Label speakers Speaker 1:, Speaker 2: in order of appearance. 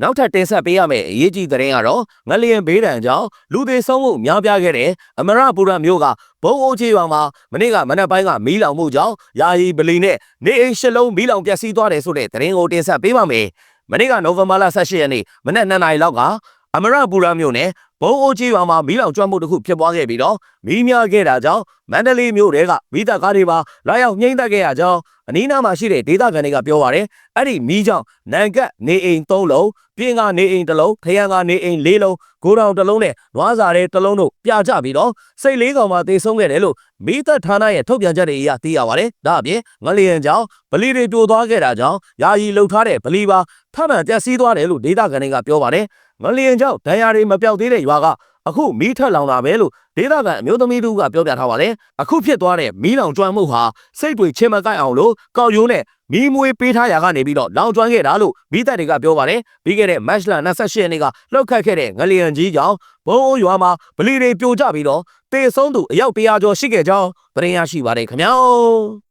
Speaker 1: နောက်ထပ်တင်ဆက်ပေးရမယ့်အရေးကြီးသတင်းကတော့ငလျင်ဘေးဒဏ်ကြောင့်လူသေဆုံးမှုများပြားခဲ့တဲ့အမရပူရမြို့ကဘုံအိုးချေရွာမှာမနေ့ကမနက်ပိုင်းကမီးလောင်မှုကြောင့်ယာယီဗလီနဲ့နေအိမ်ရှစ်လုံးမီးလောင်ပျက်စီးသွားတယ်ဆိုတဲ့သတင်းကိုတင်ဆက်ပေးပါမယ်။မနေ့ကနိုဝင်ဘာလ18ရက်နေ့မနက်2နာရီလောက်က အမရပူရမြို့နယ် ဘုံအိုးချေရွာမှာမီးလောင်ကျွမ်းမှုတစ်ခုဖြစ်ပွားခဲ့ပြီးတော့မီးများခဲ့တာကြောင့်မန္တလေးမြို့တဲကမိသားကားတွေပါလာရောက်ညှိမ့်သက်ခဲ့ရကြောင်းအနီးနားမှာရှိတဲ့ဒေသခံတွေကပြောပါရယ်အဲ့ဒီမီးကြောင့်နန်ကတ်နေအိမ်3လုံးပြင်ကနေအိမ်တစ်လုံးခရံကနေအိမ်4လုံးဂိုးတောင်တစ်လုံးနဲ့နွားစာရဲတစ်လုံးတို့ပြကြပြီးတော့စိတ်လေးကောင်မှတေဆုံးခဲ့တယ်လို့မိသက်ဌာနရဲ့ထုတ်ပြန်ချက်တွေအရသိရပါတယ်ဒါအပြင်ငလျင်ကြောင့်ဗလီတွေပြိုသွားခဲ့တာကြောင့်ယာယီလှုပ်ထားတဲ့ဗလီပါထပ်မံပျက်စီးသွားတယ်လို့ဒေသခံတွေကပြောပါတယ် ငလျင်ကြောင့်ဒဏ်ရာတွေမပြောက်သေးတဲ့ရွာကအခုမီးထက်လောင်တာပဲလို့ဒေသခံအမျိုးသမီးတို့ကပြောပြထားပါတယ်အခုဖြစ်သွားတဲ့မီးလောင်ကျွမ်းမှုဟာစိတ်တွေချင်းမကိုက်အောင်လို့ကောက်ရိုးနဲ့မီးမွေးပေးထားရာကနေပြီးတော့လောင်ကျွမ်းခဲ့တာလို့မိသက်တွေကပြောပါတယ်ပြီးခဲ့တဲ့မတ်လ28ရက်နေ့ကလှုပ်ခတ်ခဲ့တဲ့ငလျင်ကြီးကြောင့်ဘုံအိုးရွာမှာဗလီတွေပြိုကျပြီးတော့တေဆုံးသူအယောက်100ကျော်ရှိခဲ့ကြောင်းသတင်းရရှိပါတယ်ခင်ဗျာ